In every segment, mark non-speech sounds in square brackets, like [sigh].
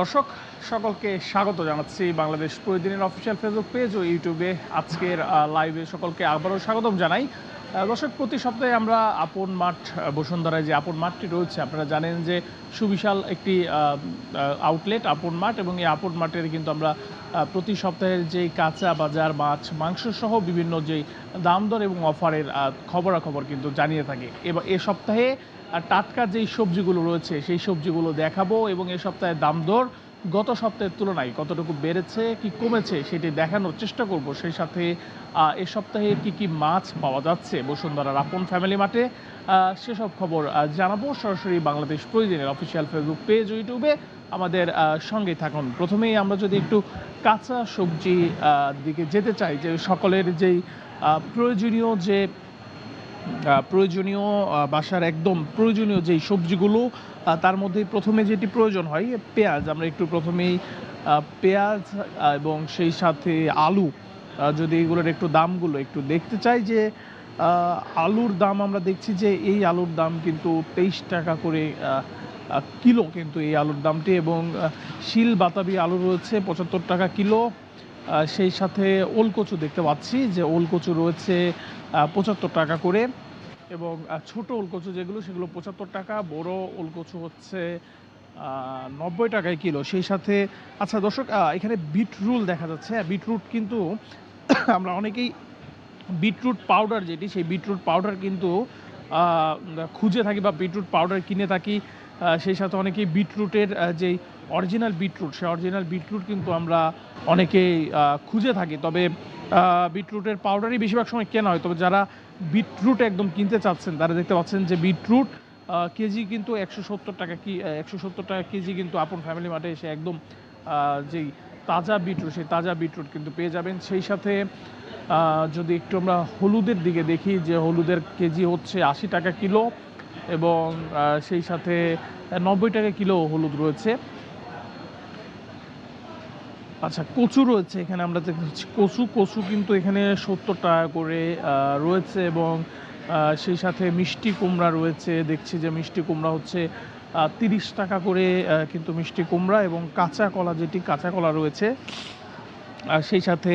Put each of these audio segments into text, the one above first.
দর্শক, সকলকে স্বাগত জানাচ্ছি বাংলাদেশ প্রতিদিনের অফিসিয়াল ফেসবুক পেজ ও ইউটিউবে। আজকের লাইভে সকলকে আবারও স্বাগতম জানাই। দর্শক, প্রতি সপ্তাহে আমরা আপন মাঠ বসুন্ধরায় যে আপন মাঠটি রয়েছে, আপনারা জানেন যে সুবিশাল একটি আউটলেট আপন মাঠ এবং এই আপন মাঠের কিন্তু আমরা প্রতি সপ্তাহের যেই কাঁচা বাজার, মাছ, মাংস সহ বিভিন্ন যেই দাম দর এবং অফারের খবরাখবর কিন্তু জানিয়ে থাকি। এবার এ সপ্তাহে টাটকা যেই সবজিগুলো রয়েছে, সেই সবজিগুলো দেখাবো এবং এ সপ্তাহে দাম দর গত সপ্তাহের তুলনায় কতটুকু বেড়েছে, কি কমেছে সেটি দেখানোর চেষ্টা করব। সেই সাথে এ সপ্তাহে কি কি মাছ পাওয়া যাচ্ছে বসুন্ধরার আপন ফ্যামিলি মাঠে সেসব খবর জানাব। সরাসরি বাংলাদেশ প্রতিদিনের অফিসিয়াল ফেসবুক পেজ, ইউটিউবে আমাদের সঙ্গে থাকুন। প্রথমেই আমরা যদি একটু কাঁচা সবজি দিকে যেতে চাই, যে সকলের যেই প্রয়োজনীয় যে প্রয়োজনীয় বাসার একদম প্রয়োজনীয় যেই সবজিগুলো তার মধ্যে প্রথমে যেটি প্রয়োজন হয়, পেঁয়াজ। আমরা একটু প্রথমেই পেঁয়াজ এবং সেই সাথে আলু। যদি এগুলোর একটু দামগুলো একটু দেখতে চাই যে আলুর দাম আমরা দেখছি যে এই আলুর দাম কিন্তু তেইশ টাকা করে কিলো কিন্তু এই আলুর দামটি। এবং শিল বাতাবি আলু রয়েছে পঁচাত্তর টাকা কিলো। সেই সাথে ওলকচু দেখতে পাচ্ছি যে ওলকচু রয়েছে পঁচাত্তর টাকা করে এবং ছোট ওলকচু যেগুলো সেগুলো পঁচাত্তর টাকা বড় ওলকচু হচ্ছে নব্বই টাকায় কিলো। সেই সাথে আচ্ছা দর্শক এখানে বিটরুল দেখা যাচ্ছে। হ্যাঁ, বিটরুট কিন্তু [coughs] আমরা অনেকেই বিটরুট পাউডার যেটি সেই বিটরুট পাউডার কিন্তু খুঁজে থাকি বা বিটরুট পাউডার কিনে থাকি। সেই সাথে অনেকেই বিটরুটের যেই অরিজিনাল বিটরুট, সেই অরিজিনাল বিটরুট কিন্তু আমরা অনেকেই খুঁজে থাকি। তবে বিটরুটের পাউডারই বেশিরভাগ সময় কেনা হয়। তবে যারা বিটরুট একদম কিনতে চাচ্ছেন, তারা দেখতে পাচ্ছেন যে বিটরুট কেজি কিন্তু একশো সত্তর টাকা কি একশো সত্তর টাকা কেজি কিন্তু আপন ফ্যামিলি মাঠে এসে একদম যেই তাজা বিটরুট, সেই তাজা বিটরুট কিন্তু পেয়ে যাবেন। সেই সাথে যদি একটু আমরা হলুদের দিকে দেখি, যে হলুদের কেজি হচ্ছে আশি টাকা কিলো এবং সেই সাথে নব্বই টাকা কিলো হলুদ রয়েছে। আচ্ছা কচু রয়েছে এখানে, আমরা দেখছি কচু কচু কিন্তু এখানে সত্তর টাকা করে রয়েছে এবং সেই সাথে মিষ্টি কুমড়া রয়েছে। দেখছি যে মিষ্টি কুমড়া হচ্ছে তিরিশ টাকা করে কিন্তু মিষ্টি কুমড়া এবং কাঁচা কলা যেটি, কাঁচা কলা রয়েছে। আর সেই সাথে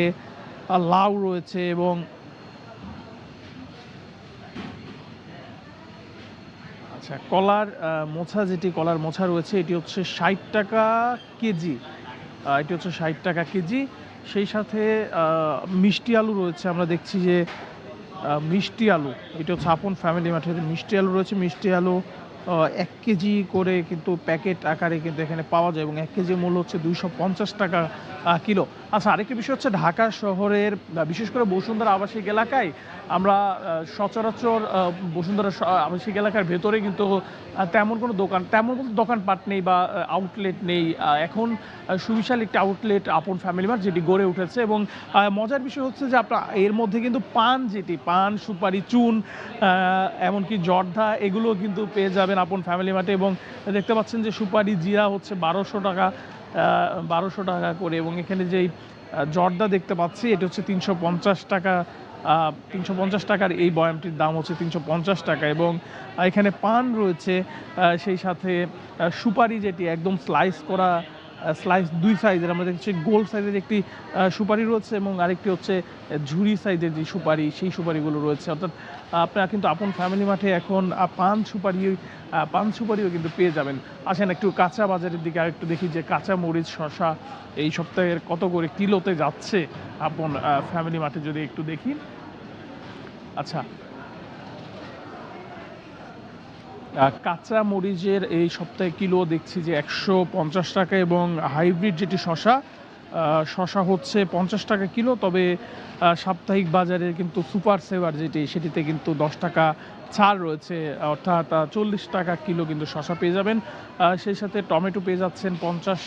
লাউ রয়েছে এবং আচ্ছা কলার মোছা যেটি কলার মোছা রয়েছে, এটি হচ্ছে ষাট টাকা কেজি। এটি হচ্ছে ষাট টাকা কেজি। সেই সাথে মিষ্টি আলু রয়েছে, আমরা দেখছি যে মিষ্টি আলু, এটা হচ্ছে আপন ফ্যামিলি মাঠের মিষ্টি আলু রয়েছে, মিষ্টি আলু এক কেজি করে কিন্তু প্যাকেট আকারে কিন্তু এখানে পাওয়া যায় এবং এক কেজি মূল্য হচ্ছে দুইশো পঞ্চাশ টাকা কিলো। আচ্ছা আরেকটি বিষয় হচ্ছে ঢাকা শহরের বিশেষ করে বসুন্ধরা আবাসিক এলাকায় আমরা সচরাচর বসুন্ধরা আবাসিক এলাকার ভেতরে কিন্তু তেমন কোনো দোকান, তেমন কোনো দোকানপাট নেই বা আউটলেট নেই। এখন সুবিশাল একটি আউটলেট আপন ফ্যামিলি মার্ট যেটি গড়ে উঠেছে এবং মজার বিষয় হচ্ছে যে আপনার এর মধ্যে কিন্তু পান যেটি, পান, সুপারি, চুন এমনকি জর্দা এগুলো কিন্তু পেয়ে যাবেন আপন ফ্যামিলি মার্টে এবং দেখতে পাচ্ছেন যে সুপারি, জিরা হচ্ছে বারোশো টাকা বারোশো টাকা করে এবং এখানে যেই জর্দা দেখতে পাচ্ছি, এটা হচ্ছে তিনশো পঞ্চাশ টাকা তিনশো পঞ্চাশ টাকার এই বয়ামটির দাম হচ্ছে তিনশো পঞ্চাশ টাকা এবং এখানে পান রয়েছে সেই সাথে সুপারি যেটি একদম স্লাইস করা স্লাইস দুই সাইজের আমরা দেখছি গোল সাইজের একটি সুপারি রয়েছে এবং আরেকটি হচ্ছে ঝুড়ি সাইজের যে সুপারি, সেই সুপারিগুলো রয়েছে। অর্থাৎ আপনারা কিন্তু আপন ফ্যামিলি মাঠে এখন পান সুপারি পান সুপারিও কিন্তু পেয়ে যাবেন। আসেন একটু কাঁচা বাজারের দিকে আরেকটু দেখি যে কাঁচা মরিচ শশা এই সপ্তাহের কত করে কিলোতে যাচ্ছে? আপন ফ্যামিলি মাঠে যদি একটু দেখি। আচ্ছা কাঁচা মরিচের এই সপ্তাহে কিলো দেখছি যে একশো পঞ্চাশ টাকা এবং হাইব্রিড যেটি শশা শশা হচ্ছে পঞ্চাশ টাকা কিলো, তবে সাপ্তাহিক বাজারে কিন্তু সুপার সেভার যেটি, সেটিতে কিন্তু দশ টাকা ছাড় রয়েছে, অর্থাৎ চল্লিশ টাকা কিলো কিন্তু শশা পেয়ে যাবেন। সেই সাথে টমেটো পেয়ে যাচ্ছেন পঞ্চাশ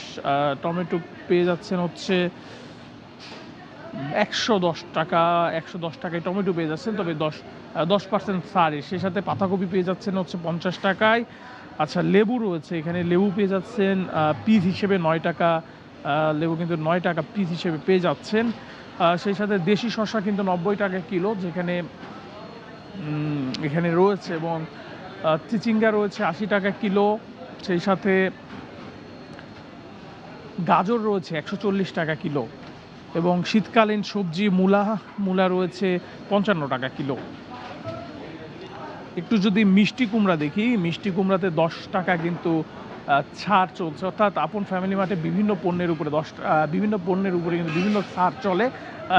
টমেটো পেয়ে যাচ্ছেন হচ্ছে একশো দশ টাকা, একশো দশ টাকায় টমেটো পেয়ে যাচ্ছেন, তবে দশ দশ পার্সেন্ট সারে। সেই সাথে পাতাকপি পেয়ে যাচ্ছেন হচ্ছে পঞ্চাশ টাকায়। আচ্ছা লেবু রয়েছে। এখানে লেবু পেয়ে যাচ্ছেন পিস হিসেবে নয় টাকা লেবু কিন্তু নয় টাকা পিস হিসেবে পেয়ে যাচ্ছেন। সেই সাথে দেশি শসা কিন্তু নব্বই টাকা কিলো, যেখানে এখানে রয়েছে এবং চিচিঙ্গা রয়েছে আশি টাকা কিলো। সেই সাথে গাজর রয়েছে একশো চল্লিশ টাকা কিলো এবং শীতকালীন সবজি মূলা মূলা রয়েছে পঞ্চান্ন টাকা কিলো। একটু যদি মিষ্টি কুমড়া দেখি, মিষ্টি কুমড়াতে দশ টাকা কিন্তু ছাড় চলছে। অর্থাৎ আপন ফ্যামিলি মার্টে বিভিন্ন পণ্যের উপরে দশ বিভিন্ন পণ্যের উপরে কিন্তু বিভিন্ন ছাড় চলে।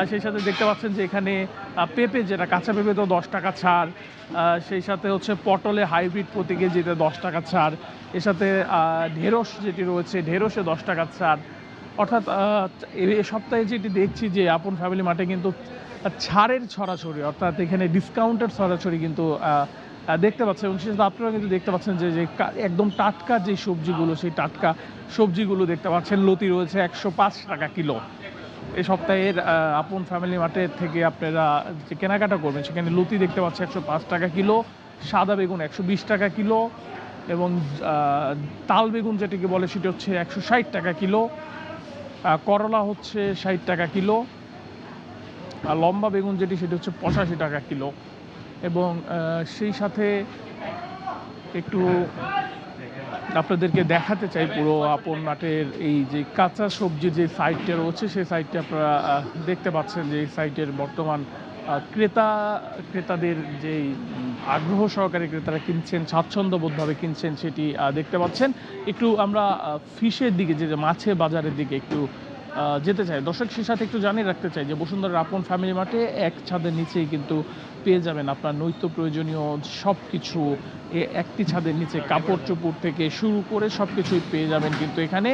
সেই সাথে দেখতে পাচ্ছেন যে এখানে পেঁপে যেটা, কাঁচা পেঁপে তো দশ টাকা ছাড়। সেই সাথে হচ্ছে পটলে হাইব্রিড প্রতি কেজিতে দশ টাকা ছাড়। এর সাথে ঢেঁড়স যেটি রয়েছে, ঢেঁড়সে দশ টাকা ছাড়। অর্থাৎ এ- সপ্তাহে যেটি দেখছি যে আপন ফ্যামিলি মার্টে কিন্তু ছাড়ের ছড়াছড়ি, অর্থাৎ এখানে ডিসকাউন্টের ছড়াছড়ি কিন্তু দেখতে পাচ্ছেন এবং বিশেষত আপনারা কিন্তু দেখতে পাচ্ছেন যে যে একদম টাটকা যে সবজিগুলো, সেই টাটকা সবজিগুলো দেখতে পাচ্ছেন। লতি রয়েছে একশো পাঁচ টাকা কিলো। এই সপ্তাহের আপন ফ্যামিলি মার্টের থেকে আপনারা যে কেনাকাটা করবেন, সেখানে লতি দেখতে পাচ্ছেন একশো পাঁচ টাকা কিলো, সাদা বেগুন একশো বিশ টাকা কিলো, এবং তাল বেগুন যেটিকে বলে, সেটি হচ্ছে একশো ষাট টাকা কিলো করলা হচ্ছে ষাট টাকা কিলো, আর লম্বা বেগুন যেটি, সেটি হচ্ছে পঁচাশি টাকা কিলো। এবং সেই সাথে একটু আপনাদেরকে দেখাতে চাই পুরো আপন মাঠের এই যে কাঁচা সবজির যে সাইটটা রয়েছে সেই সাইটটা আপনারা দেখতে পাচ্ছেন যে এই সাইটের বর্তমান ক্রেতা ক্রেতাদের উম, আগ্রহ সহকারে ক্রেতারা কিনছেন স্বাচ্ছন্দ্যবোধভাবে কিনছেন সেটি দেখতে পাচ্ছেন। একটু আমরা ফিশের দিকে যে যে মাছের বাজারের দিকে একটু যেতে চাই। দর্শক সে সাথে একটু জানিয়ে রাখতে চাই যে বসুন্ধরার আপন ফ্যামিলি মার্টে এক ছাদের নিচেই কিন্তু পেয়ে যাবেন আপনার নৈত্য প্রয়োজনীয় সব কিছু একটি ছাদের নিচে কাপড় চোপড় থেকে শুরু করে সব কিছুই পেয়ে যাবেন কিন্তু এখানে।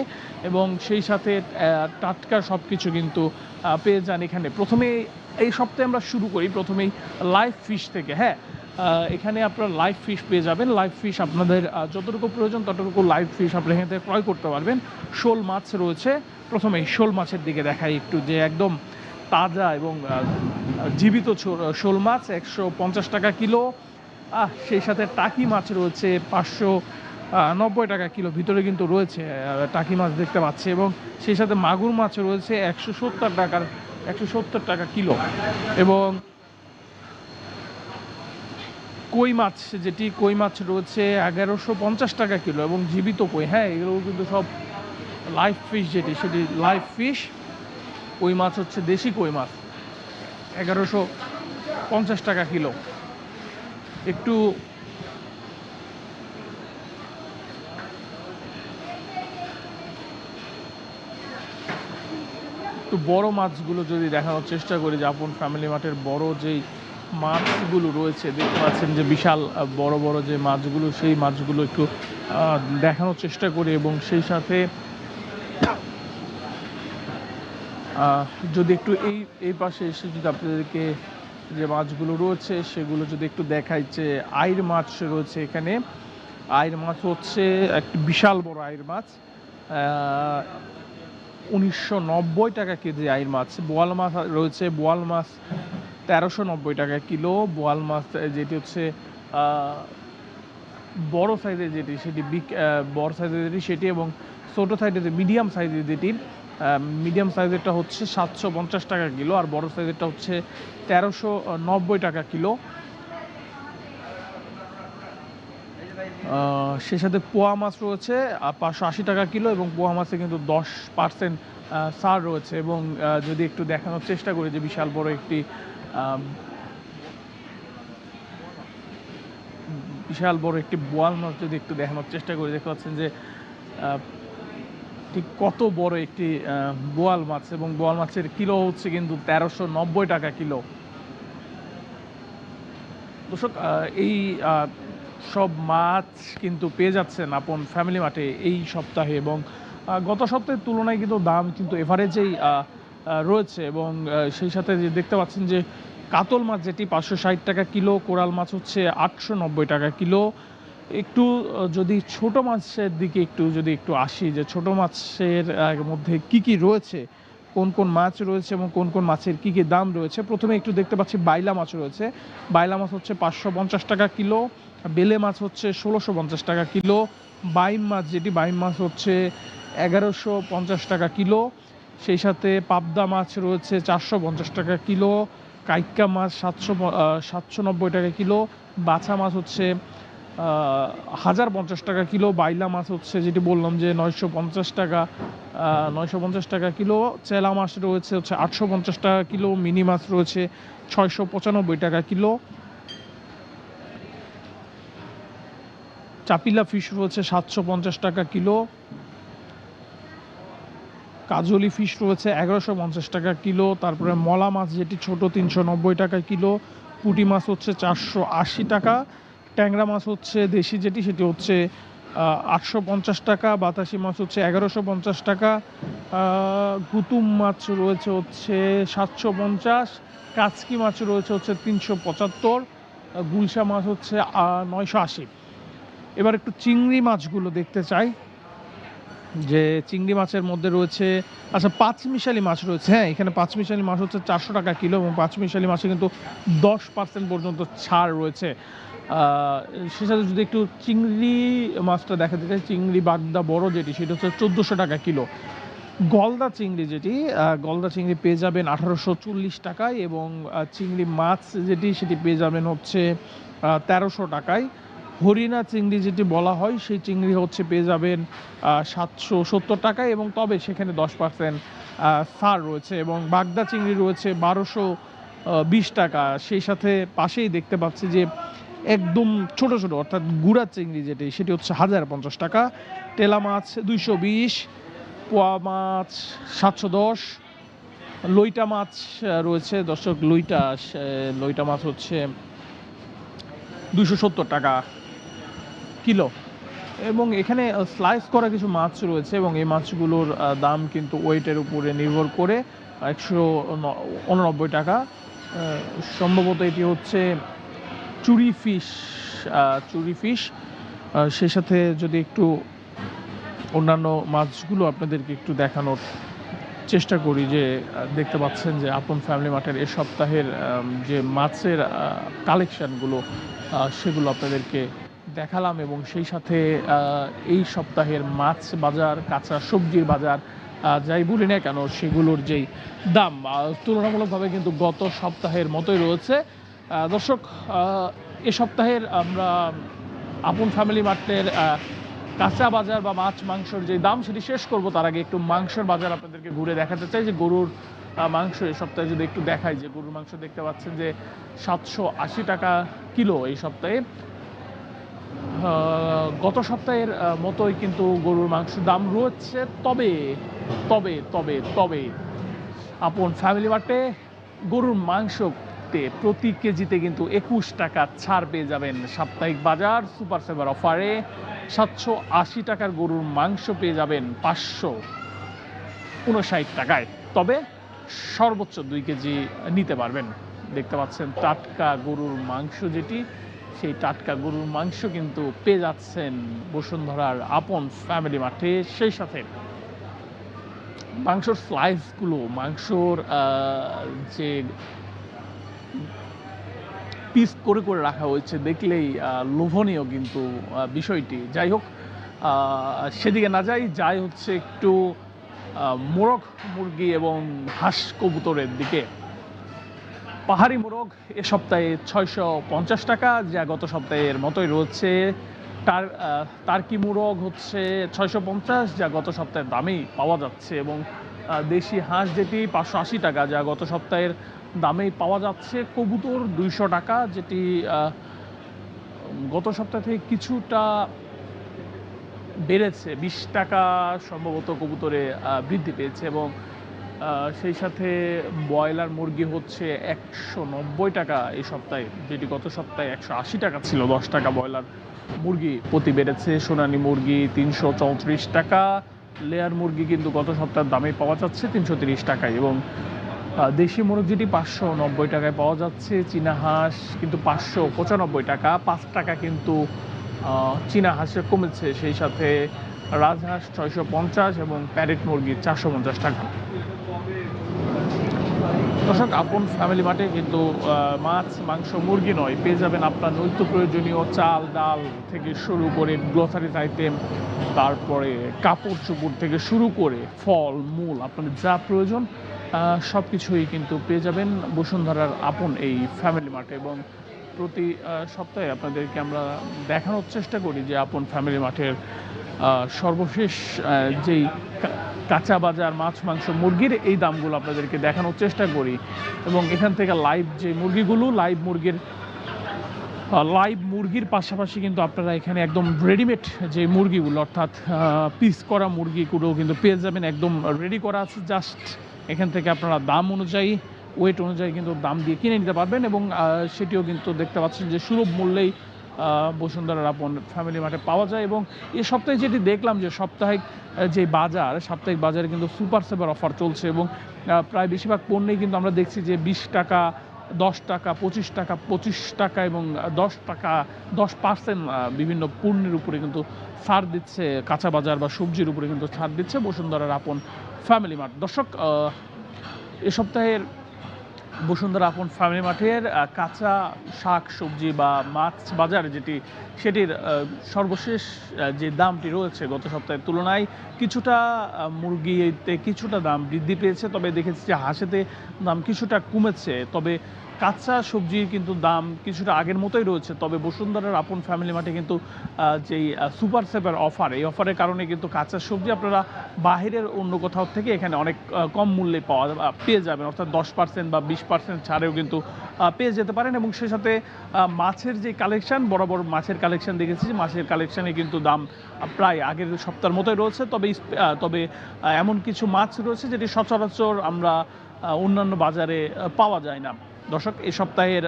এবং সেই সাথে টাটকা সব কিছু কিন্তু পেয়ে যান এখানে। প্রথমে এই সপ্তাহে আমরা শুরু করি, প্রথমেই লাইভ ফিশ থেকে হ্যাঁ? এখানে আপনারা লাইভ ফিশ পেয়ে যাবেন। লাইভ ফিশ আপনাদের যতটুকু প্রয়োজন ততটুকু লাইভ ফিশ আপনারা এখান থেকে ক্রয় করতে পারবেন। শোল মাছ রয়েছে। প্রথমেই শোল মাছের দিকে দেখাই একটু যে একদম তাজা এবং জীবিত শোল মাছ, একশো পঞ্চাশ টাকা কিলো। আহ, সেই সাথে টাকি মাছ রয়েছে পাঁচশো নব্বই টাকা কিলো। ভিতরে কিন্তু রয়েছে টাকি মাছ দেখতে পাচ্ছি এবং সেই সাথে মাগুর মাছ রয়েছে একশো সত্তর টাকার, একশো সত্তর টাকা কিলো। এবং কই মাছ, যেটি কই মাছ রয়েছে এগারোশো পঞ্চাশ টাকা কিলো এবং জীবিত কই হ্যাঁ এগুলো কিন্তু সব লাইভ ফিশ যেটি, সেটি লাইভ ফিশ কই মাছ হচ্ছে দেশি কই মাছ? এগারোশো পঞ্চাশ টাকা কিলো। একটু একটু বড় মাছগুলো যদি দেখানোর চেষ্টা করি যে আপন ফ্যামিলি মাঠের বড় যেই মাছগুলো রয়েছে, দেখতে পাচ্ছেন যে বিশাল বড় বড় যে মাছগুলো, সেই মাছগুলো একটু দেখানোর চেষ্টা করি এবং সেই সাথে আহ, যদি একটু এই এই পাশে এসে যদি আপনাদেরকে যে মাছগুলো রয়েছে, সেগুলো যদি একটু দেখাই যে আইর মাছ রয়েছে এখানে। আইর মাছ হচ্ছে একটি বিশাল বড় আইর মাছ। উনিশশো নব্বই টাকা কেজি আইর মাছ। বোয়াল মাছ রয়েছে, বোয়াল মাছ তেরোশো নব্বই টাকা কিলো। বোয়াল মাছ যেটি হচ্ছে বড় সাইজের যেটি, সেটি বিগ বড় সাইজের যেটি, সেটি এবং ছোটো সাইজের যে, মিডিয়াম সাইজের যেটি। মিডিয়াম সাইজেরটা হচ্ছে সাতশো পঞ্চাশ টাকা কিলো, আর বড় সাইজেরটা হচ্ছে তেরোশো নব্বই টাকা কিলো। সে সাথে পোয়া মাছ রয়েছে পাঁচশো আশি টাকা কিলো এবং পোয়া মাছে কিন্তু দশ পার্সেন্ট সার রয়েছে এবং যদি একটু দেখানোর চেষ্টা করি যে বিশাল বড় একটি বিশাল বড় একটি বোয়াল মাছ যদি একটু দেখানোর চেষ্টা করি, দেখতে পাচ্ছেন যে ঠিক কত বড় একটি বোয়াল মাছ এবং বোয়াল মাছের কিলো হচ্ছে কিন্তু তেরোশো নব্বই টাকা কিলো। দর্শক এই সব মাছ কিন্তু পেয়ে যাচ্ছেন আপন ফ্যামিলি মাঠে এই সপ্তাহে এবং গত সপ্তাহের তুলনায় কিন্তু দাম কিন্তু এভারেজেই রয়েছে এবং সেই সাথে যে দেখতে পাচ্ছেন যে কাতল মাছ যেটি পাঁচশো ষাট টাকা কিলো, কোরাল মাছ হচ্ছে আটশো নব্বই টাকা কিলো একটু যদি ছোট মাছের দিকে একটু, যদি একটু আসি, যে ছোট মাছের মধ্যে কি কি রয়েছে? কোন কোন মাছ রয়েছে এবং কোন কোন মাছের কি কি দাম রয়েছে? প্রথমে একটু দেখতে পাচ্ছি বাইলা মাছ রয়েছে। বাইলা মাছ হচ্ছে পাঁচশো পঞ্চাশ টাকা কিলো, বেলে মাছ হচ্ছে ষোলোশো পঞ্চাশ টাকা কিলো, বাইম মাছ যেটি, বাইম মাছ হচ্ছে এগারোশো পঞ্চাশ টাকা কিলো, সেই সাথে পাবদা মাছ রয়েছে চারশো পঞ্চাশ টাকা কিলো, কাইক্কা মাছ সাতশো সাতশো নব্বই টাকা কিলো, বাছা মাছ হচ্ছে হাজার পঞ্চাশ টাকা কিলো বাইলা মাছ হচ্ছে, যেটি বললাম যে নয়শো পঞ্চাশ টাকা নয়শো পঞ্চাশ টাকা কিলো। চেলা মাছ রয়েছে হচ্ছে আটশো পঞ্চাশ টাকা কিলো, মিনি মাছ রয়েছে ছয়শো পঁচানব্বই টাকা কিলো। চাপিলা ফিশ রয়েছে সাতশো পঞ্চাশ টাকা কিলো। কাজলি ফিশ রয়েছে এগারোশো পঞ্চাশ টাকা কিলো। তারপরে মলা মাছ যেটি ছোট তিনশো নব্বই টাকা কিলো। পুঁটি মাছ হচ্ছে চারশো আশি টাকা। ট্যাংরা মাছ হচ্ছে দেশি যেটি, সেটি হচ্ছে আটশো পঞ্চাশ টাকা, বাতাসি মাছ হচ্ছে এগারোশো পঞ্চাশ টাকা গুতুম মাছ রয়েছে হচ্ছে সাতশো পঞ্চাশ, কাচকি মাছ রয়েছে হচ্ছে তিনশো পঁচাত্তর গুলশা মাছ হচ্ছে নয়শো আশি। এবার একটু চিংড়ি মাছগুলো দেখতে চাই। যে চিংড়ি মাছের মধ্যে রয়েছে আচ্ছা পাঁচ মিশালি মাছ রয়েছে। হ্যাঁ এখানে পাঁচ মিশালি মাছ হচ্ছে চারশো টাকা কিলো এবং পাঁচ মিশালি মাছে কিন্তু দশ পার্সেন্ট পর্যন্ত ছাড় রয়েছে। সে সাথে যদি একটু চিংড়ি মাছটা দেখাতে চাই, চিংড়ি বাগদা বড় যেটি, সেটা হচ্ছে চোদ্দোশো টাকা কিলো। গলদা চিংড়ি যেটি গলদা চিংড়ি পেয়ে যাবেন আঠারোশো চল্লিশ টাকায় এবং চিংড়ি মাছ যেটি, সেটি পেয়ে যাবেন হচ্ছে তেরোশো টাকায়। হরিণা চিংড়ি যেটি বলা হয়, সেই চিংড়ি হচ্ছে পেয়ে যাবেন সাতশো সত্তর টাকায় এবং তবে সেখানে দশ পার্সেন্ট সার রয়েছে এবং বাগদা চিংড়ি রয়েছে বারোশো বিশ টাকা। সেই সাথে পাশেই দেখতে পাচ্ছি যে একদম ছোট ছোট, অর্থাৎ গুড়া চিংড়ি যেটি, সেটি হচ্ছে হাজার পঞ্চাশ টাকা। টেলা মাছ দুইশো বিশ, পোয়া মাছ সাতশো দশ, লইটা মাছ রয়েছে। দর্শক, লইটা লইটা মাছ হচ্ছে দুশো সত্তর টাকা কিলো। এবং এখানে স্লাইস করা কিছু মাছ রয়েছে এবং এই মাছগুলোর দাম কিন্তু ওয়েটের উপরে নির্ভর করে একশো উননব্বই টাকা। সম্ভবত এটি হচ্ছে চুরি ফিশ চুরি ফিশ। সেই সাথে যদি একটু অন্যান্য মাছগুলো আপনাদেরকে একটু দেখানোর চেষ্টা করি যে দেখতে পাচ্ছেন যে আপন ফ্যামিলি মাঠের এ সপ্তাহের যে মাছের কালেকশানগুলো সেগুলো আপনাদেরকে দেখালাম এবং সেই সাথে এই সপ্তাহের মাছ বাজার, কাঁচা সবজির বাজার যাই বলি না কেন, সেগুলোর যেই দাম তুলনামূলকভাবে কিন্তু গত সপ্তাহের মতোই রয়েছে। দর্শক এ সপ্তাহের আমরা আপন ফ্যামিলি মার্টের কাঁচা বাজার বা মাছ, মাংসর যে দাম সেটি শেষ করব। তার আগে একটু মাংসের বাজার আপনাদেরকে ঘুরে দেখাতে চাই যে গরুর মাংস এই সপ্তাহে যদি একটু দেখাই যে গরুর মাংস দেখতে পাচ্ছেন যে সাতশো আশি টাকা কিলো এই সপ্তাহে। গত সপ্তাহের মতোই কিন্তু গরুর মাংসের দাম রয়েছে। তবে তবে তবে তবে আপন ফ্যামিলি মার্টে গরুর মাংসতে প্রতি কেজিতে কিন্তু একুশ টাকা ছাড় পেয়ে যাবেন সাপ্তাহিক বাজার সুপার সেভার অফারে সাতশো আশি টাকার গরুর মাংস পেয়ে যাবেন পাঁচশো উনষাট টাকায়। তবে সর্বোচ্চ দুই কেজি নিতে পারবেন। দেখতে পাচ্ছেন টাটকা গরুর মাংস যেটি, সেই টাটকা গরুর মাংস কিন্তু পেয়ে যাচ্ছেন বসুন্ধরার আপন ফ্যামিলি মাঠে। সেই সাথে মাংসর স্লাইসগুলো মাংসর যে পিস করে করে রাখা হয়েছে, দেখলেই লোভনীয় কিন্তু বিষয়টি। যাই হোক সেদিকে না যাই যাই হচ্ছে একটু মোরগ মুরগি এবং হাঁস কবুতরের দিকে। পাহাড়ি মোরগ এ সপ্তাহে ছয়শো পঞ্চাশ টাকা, যা গত সপ্তাহের মতোই রয়েছে। তার টার্কি মোরগ হচ্ছে ছয়শো পঞ্চাশ, যা গত সপ্তাহের দামেই পাওয়া যাচ্ছে এবং দেশি হাঁস যেটি পাঁচশো আশি টাকা, যা গত সপ্তাহের দামেই পাওয়া যাচ্ছে কবুতর দুইশো টাকা, যেটি গত সপ্তাহ থেকে কিছুটা বেড়েছে। বিশ টাকা সম্ভবত কবুতরে বৃদ্ধি পেয়েছে এবং সেই সাথে ব্রয়লার মুরগি হচ্ছে একশো নব্বই টাকা এই সপ্তাহে, যেটি গত সপ্তাহে একশো আশি টাকা ছিল। দশ টাকা ব্রয়লার মুরগি প্রতি বেড়েছে। সোনালী মুরগি তিনশো চৌত্রিশ টাকা, লেয়ার মুরগি কিন্তু গত সপ্তাহের দামে পাওয়া যাচ্ছে তিনশো তিরিশ টাকায় এবং দেশি মুরগ যেটি পাঁচশো নব্বই টাকায় পাওয়া যাচ্ছে, চীনা হাঁস কিন্তু পাঁচশো পঁচানব্বই টাকা, পাঁচ টাকা কিন্তু চীনা হাঁসের কমেছে। সেই সাথে রাজহাঁস ছয়শো পঞ্চাশ এবং প্যারেট মুরগি চারশো পঞ্চাশ টাকা। দর্শক, আপন ফ্যামিলি মাঠে কিন্তু মাছ, মাংস, মুরগি নয়। পেয়ে যাবেন আপনার নিত্য প্রয়োজনীয় চাল, ডাল থেকে শুরু করে গ্লোসারিজ আইটেম তারপরে কাপড় চোপড় থেকে শুরু করে ফল, মূল, আপনাদের যা প্রয়োজন সব কিছুই কিন্তু পেয়ে যাবেন বসুন্ধরার আপন এই ফ্যামিলি মার্টে এবং প্রতি সপ্তাহে আপনাদেরকে আমরা দেখানোর চেষ্টা করি যে আপন ফ্যামিলি মাঠের সর্বশেষ যেই কাঁচা বাজার, মাছ, মাংস, মুরগির এই দামগুলো আপনাদেরকে দেখানোর চেষ্টা করি এবং এখান থেকে লাইভ যে মুরগিগুলো, লাইভ মুরগির লাইভ মুরগির পাশাপাশি কিন্তু আপনারা এখানে একদম রেডিমেড যে মুরগিগুলো, অর্থাৎ পিস করা মুরগিগুলো কিন্তু পেয়ে যাবেন, একদম রেডি করা আছে জাস্ট এখান থেকে আপনারা দাম অনুযায়ী ওয়েট অনুযায়ী কিন্তু দাম দিয়ে কিনে নিতে পারবেন এবং সেটিও কিন্তু দেখতে পাচ্ছেন যে সুলভ মূল্যেই আহ, বসুন্ধরার আপন ফ্যামিলি মার্টে পাওয়া যায় এবং এ সপ্তাহে যেটি দেখলাম যে সাপ্তাহিক যে বাজার সাপ্তাহিক বাজারে কিন্তু সুপার সেভার অফার চলছে এবং প্রায় বেশিরভাগ পণ্যেই কিন্তু আমরা দেখছি যে বিশ টাকা দশ টাকা পঁচিশ টাকা পঁচিশ টাকা এবং দশ টাকা দশ পার্সেন্ট বিভিন্ন পণ্যের উপরে কিন্তু ছাড় দিচ্ছে কাঁচা বাজার বা সবজির উপরে কিন্তু ছাড় দিচ্ছে বসুন্ধরার আপন ফ্যামিলি মাঠ দর্শক এ সপ্তাহের বসুন্ধরা আপন ফ্যামিলি মাঠের কাঁচা শাক, সবজি বা মাছ বাজার যেটি, সেটির সর্বশেষ যে দামটি রয়েছে গত সপ্তাহের তুলনায় কিছুটা মুরগিতে কিছুটা দাম বৃদ্ধি পেয়েছে। তবে দেখেছি যে হাঁসেতে দাম কিছুটা কমেছে। তবে কাঁচা সবজির কিন্তু দাম কিছুটা আগের মতোই রয়েছে, তবে বসুন্ধরার আপন ফ্যামিলি মাঠে কিন্তু যেই সুপার সেভার অফার এই অফারের কারণে কিন্তু কাঁচা সবজি আপনারা বাহিরের অন্য কোথাও থেকে এখানে অনেক কম মূল্যে পাওয়া পেয়ে যাবেন, অর্থাৎ দশ পার্সেন্ট বা বিশ পার্সেন্ট ছাড়েও কিন্তু পেয়ে যেতে পারেন এবং সেই সাথে মাছের যে কালেকশন বরাবর মাছের কালেকশন দেখেছি মাছের কালেকশানে কিন্তু দাম প্রায় আগের সপ্তাহের মতোই রয়েছে, তবে তবে এমন কিছু মাছ রয়েছে যেটি সচরাচর আমরা অন্যান্য বাজারে পাওয়া যায় না। দর্শক, এই সপ্তাহের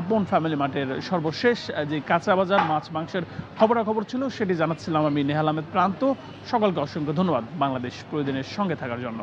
আপন ফ্যামিলি মাঠের সর্বশেষ যে কাঁচা বাজার মাছ মাংসের খবরাখবর ছিল, সেটি জানাচ্ছিলাম আমি নেহাল আহমেদ প্রান্ত। সকলকে অসংখ্য ধন্যবাদ বাংলাদেশ প্রয়োজনের সঙ্গে থাকার জন্য।